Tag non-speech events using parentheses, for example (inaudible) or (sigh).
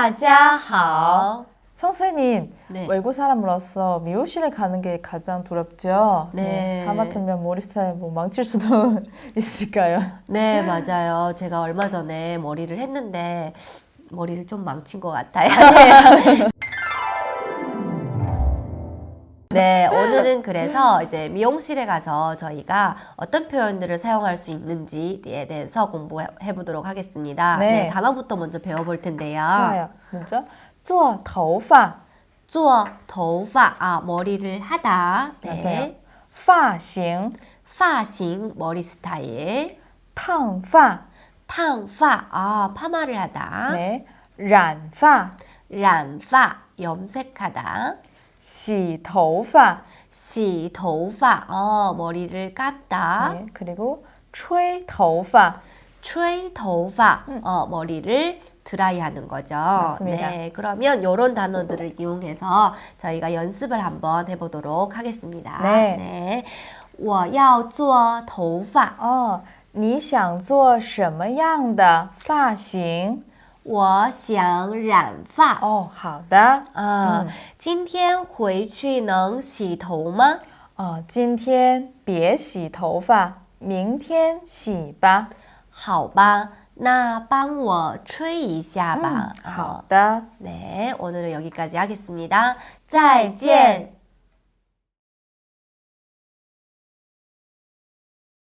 大家好. 선생님, 네. 외국 사람으로서 미용실에 가는 게 가장 두렵죠? 네. 하마터면 머리 스타일 뭐 망칠 수도 (laughs) 있을까요? 네, 맞아요. 제가 얼마 전에 머리를 했는데 머리를 좀 망친 것 같아요. (laughs) 네, 오늘은 그래서 이제 미용실에 가서 저희가 어떤 표현들을 사용할 수 있는지에 대해서 공부해 보도록 하겠습니다. 네. 단어부터 먼저 배워볼 텐데요. 좋아요. 먼저 做头发,做头发, 아, 머리를 하다. 네. 맞아요. 发型,发型, 머리 스타일. 烫发, 탕파, 아, 파마를 하다. 네. 染发,染发, 염색하다. 洗头发, 洗头发, 어, 머리를 깎다. 네. 그리고 吹头发, 吹头发, 어, 머리를 드라이하는 거죠. 맞습니다. 네, 그러면 이런 단어들을 이용해서 저희가 연습을 한번 해보도록 하겠습니다. 네. 我要做头发， 어, 你想做什么样的发型? 我想染发。 어, 好的.啊，今天回去能洗头吗？哦，今天别洗头发，明天洗吧。好吧，那帮我吹一下吧。 음, 好的。 네, 오늘은 여기까지 하겠습니다. 再见。